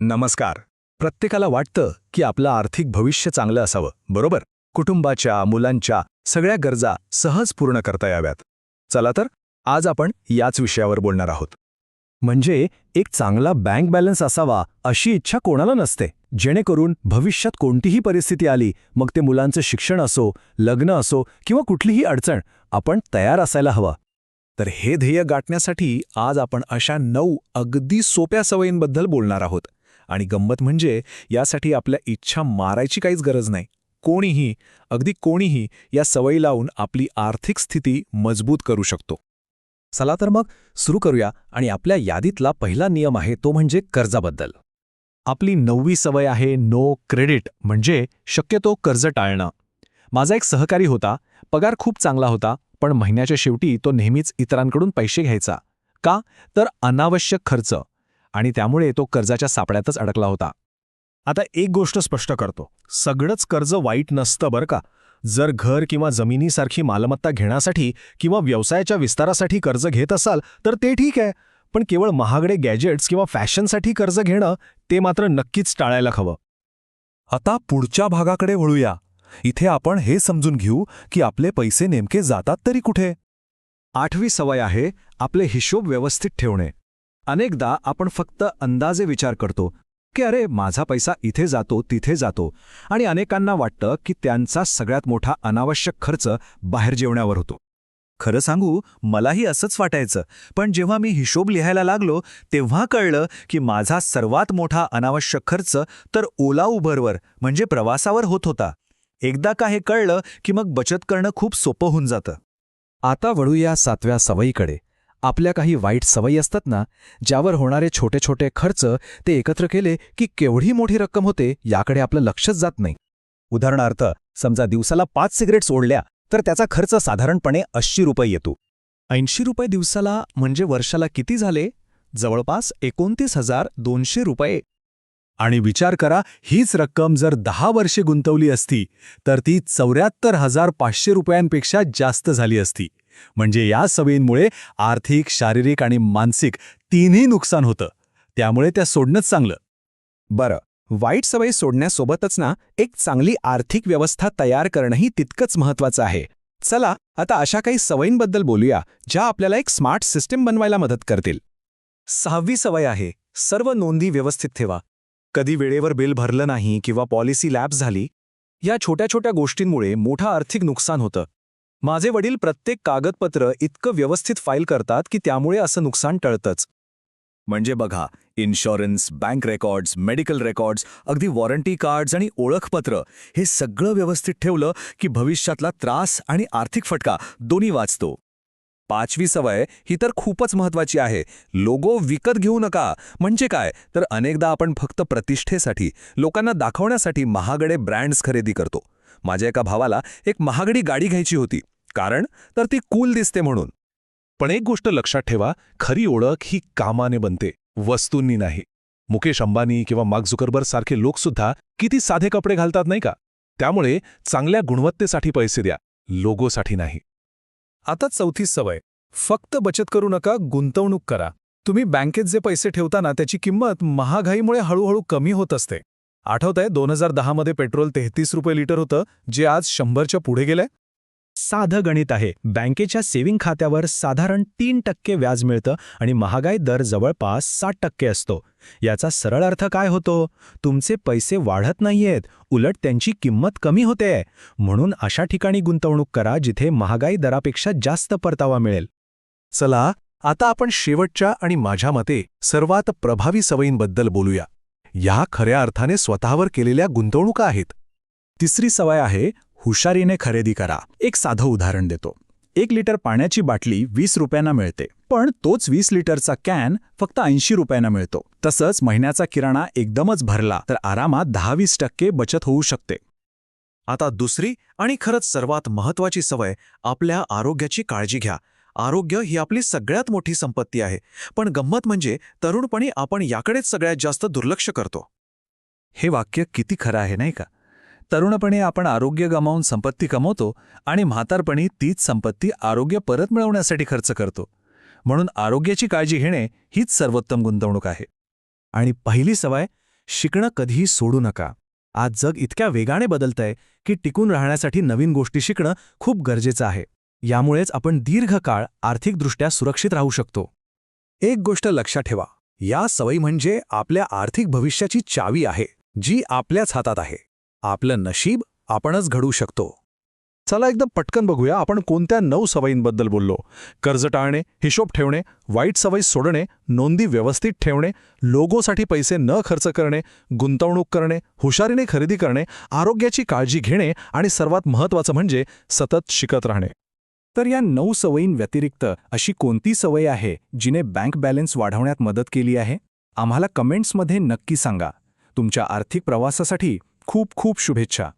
नमस्कार. प्रत्येकाला वाटतं की आपलं आर्थिक भविष्य चांगलं असावं बरोबर? कुटुंबाच्या मुलांच्या सगळ्या गरजा सहज पूर्ण करता याव्यात. चला तर आज आपण याच विषयावर बोलणार आहोत. म्हणजे एक चांगला बँक बॅलन्स असावा अशी इच्छा कोणाला नसते. जेणेकरून भविष्यात कोणतीही परिस्थिती आली मग ते मुलांचं शिक्षण असो लग्न असो किंवा कुठलीही अडचण आपण तयार असायला हवा. तर हे ध्येय गाठण्यासाठी आज आपण अशा नऊ अगदी सोप्या सवयींबद्दल बोलणार आहोत. आणि गंमत म्हणजे यासाठी आपल्या इच्छा मारायची काहीच गरज नाही. कोणीही अगदी कोणीही या सवयी लावून आपली आर्थिक स्थिती मजबूत करू शकतो. चला तर मग सुरू करूया आणि आपल्या यादीतला पहिला नियम आहे तो म्हणजे कर्जाबद्दल. आपली नववी सवय आहे नो क्रेडिट म्हणजे शक्यतो कर्ज टाळणं. माझा एक सहकारी होता पगार खूप चांगला होता पण महिन्याच्या शेवटी तो नेहमीच इतरांकडून पैसे घ्यायचा. का? तर अनावश्यक खर्च. आणि त्यामुळे तो कर्जाच्या सापड्यातच अडकला होता. आता एक गोष्ट स्पष्ट करतो. सगळंच कर्ज वाईट नसतं बरं का. जर घर किंवा जमिनीसारखी मालमत्ता घेण्यासाठी किंवा व्यवसायाच्या विस्तारासाठी कर्ज घेत असाल तर ते ठीक आहे. पण केवळ महागडे गॅजेट्स किंवा फॅशनसाठी कर्ज घेणं ते मात्र नक्कीच टाळायला हवं. आता पुढच्या भागाकडे वळूया. इथे आपण हे समजून घेऊ की आपले पैसे नेमके जातात तरी कुठे? आठवी सवय आहे आपले हिशोब व्यवस्थित ठेवणे. अनेकदा आपण फक्त अंदाजे विचार करतो की अरे माझा पैसा इथे जातो तिथे जातो आणि अनेकांना वाटतं की त्यांचा सगळ्यात मोठा अनावश्यक खर्च बाहेर जेवण्यावर होतो. खरं सांगू मलाही असंच वाटायचं पण जेव्हा मी हिशोब लिहायला लागलो तेव्हा कळलं की माझा सर्वात मोठा अनावश्यक खर्च तर ओला उबरवर म्हणजे प्रवासावर होत होता. एकदा का हे कळलं की मग बचत करणं खूप सोपं होऊन जातं. आता वळूया सातव्या सवयीकडे. आपल्या काही वाईट सवयी असतात ना ज्यावर होणारे छोटे छोटे खर्च ते एकत्र केले की केवढी मोठी रक्कम होते याकडे आपलं लक्षच जात नाही. उदाहरणार्थ समजा दिवसाला पाच सिगरेट्स ओढल्या तर त्याचा खर्च साधारणपणे ऐंशी रुपये येतो. ऐंशी रुपये दिवसाला म्हणजे वर्षाला किती झाले? जवळपास एकोणतीस हजार दोनशे रुपये. आणि विचार करा हीच रक्कम जर दहा वर्षे गुंतवली असती तर ती चौऱ्याहत्तर हजार पाचशे रुपयांपेक्षा जास्त झाली असती. म्हणजे या सवयींमुळे आर्थिक शारीरिक आणि मानसिक तिन्ही नुकसान होतं. त्यामुळे त्या सोडणंच चांगलं. बरं. वाईट सवयी सोडण्यासोबतच ना एक चांगली आर्थिक व्यवस्था तयार करणंही तितकंच महत्वाचं आहे. चला आता अशा काही सवयींबद्दल बोलूया ज्या आपल्याला एक स्मार्ट सिस्टीम बनवायला मदत करतील. सहावी सवय आहे. सर्व नोंदी व्यवस्थित ठेवा. कधी वेळेवर बिल भरलं नाही किंवा पॉलिसी लॅप्स झाली या छोट्या छोट्या गोष्टींमुळे मोठं आर्थिक नुकसान होतं. माझे वडील प्रत्येक कागदपत्र इतकं व्यवस्थित फाईल करतात की त्यामुळे असं नुकसान टळतंच. म्हणजे बघा insurance bank records medical records अगदी वॉरंटी कार्ड्स आणि ओळखपत्र हे सगळं व्यवस्थित ठेवलं की भविष्यातला त्रास आणि आर्थिक फटका दोन्ही वाचतो. पाचवी सवय ही तर खूपच महत्वाची आहे. लोगो विकत घेऊ नका. म्हणजे काय? तर अनेकदा आपण फक्त प्रतिष्ठेसाठी लोकांना दाखवण्यासाठी महागडे ब्रँड्स खरेदी करतो. माझ्या एका भावाला एक महागडी गाडी घ्यायची होती. कारण तर ती कूल दिसते म्हणून. पण एक गोष्ट लक्षात ठेवा खरी ओळख ही कामाने बनते वस्तूंनी नाही. मुकेश अंबानी किंवा मार्क झुकरबर्ग सारखे लोकसुद्धा किती साधे कपडे घालतात नाही का? त्यामुळे चांगल्या गुणवत्तेसाठी पैसे द्या लोगोसाठी नाही. आता चौथी सवय. फक्त बचत करू नका गुंतवणूक करा. तुम्ही बँकेत जे पैसे ठेवताना त्याची किंमत महागाईमुळे हळूहळू कमी होत असते. आठवतंय दोन हजार दहामध्ये पेट्रोल तेहतीस रुपये लिटर होतं जे आज शंभरच्या पुढे गेलंय? साधं गणित आहे. बँकेच्या सेव्हिंग खात्यावर साधारण तीन टक्के व्याज मिळतं आणि महागाई दर जवळपास साठ टक्के असतो. याचा सरळ अर्थ काय होतो? तुमचे पैसे वाढत नाहीयेत उलट त्यांची किंमत कमी होते. म्हणून अशा ठिकाणी गुंतवणूक करा जिथे महागाई दरापेक्षा जास्त परतावा मिळेल. चला आता आपण शेवटच्या आणि माझ्या मते सर्वात प्रभावी सवयींबद्दल बोलूया. या खऱ्या अर्थाने स्वतःवर केलेल्या गुंतवणुका आहेत. तिसरी सवय आहे हुशारीने खरेदी करा. एक साधं उदाहरण देतो. एक लिटर पाण्याची बाटली वीस रुपयांना मिळते. पण तोच वीस लिटरचा कॅन फक्त ऐंशी रुपयांना मिळतो. तसंच महिन्याचा किराणा एकदमच भरला तर आरामात दहा वीस टक्के बचत होऊ शकते. आता दुसरी आणि खरंच सर्वात महत्वाची सवय आपल्या आरोग्याची काळजी घ्या. आरोग्य ही आपली सगळ्यात मोठी संपत्ती आहे. पण गंमत म्हणजे तरुणपणी आपण याकडेच सगळ्यात जास्त दुर्लक्ष करतो. हे वाक्य किती खरं आहे नाही का? तरुणपणी आपण आरोग्य गमावून संपत्ती कमवतो आणि म्हातारपणी तीच संपत्ती आरोग्य परत मिळवण्यासाठी खर्च करतो. म्हणून आरोग्याची काळजी घेणे हीच सर्वोत्तम गुंतवणूक आहे. आणि पहिली सवय शिकणं कधीही सोडू नका. आज जग इतक्या वेगाने बदलतंय की टिकून राहण्यासाठी नवीन गोष्टी शिकणं खूप गरजेचं आहे. यामुळेच आपण दीर्घकाळ आर्थिकदृष्ट्या सुरक्षित राहू शकतो. एक गोष्ट लक्षात ठेवा या सवयी म्हणजे आपल्या आर्थिक भविष्याची चावी आहे जी आपल्याच हातात आहे. आपलं नशीब आपणच घडवू शकतो. चला एकदम पटकन बघूया आपण कोणत्या नऊ सवयींबद्दल बोललो. कर्ज टाळणे हिशोब ठेवणे वाईट सवयी सोडणे नोंदी व्यवस्थित ठेवणे लोगोसाठी पैसे न खर्च करणे गुंतवणूक करणे हुशारीने खरेदी करणे आरोग्याची काळजी घेणे आणि सर्वात महत्त्वाचं म्हणजे सतत शिकत राहणे. तर या नऊ सवयींव्यतिरिक्त अशी कोणती सवय आहे जिने बँक बॅलन्स वाढवण्यात मदत केली आहे? आम्हाला कमेंट्समध्ये नक्की सांगा. तुमच्या आर्थिक प्रवासासाठी खूप खूप शुभेच्छा.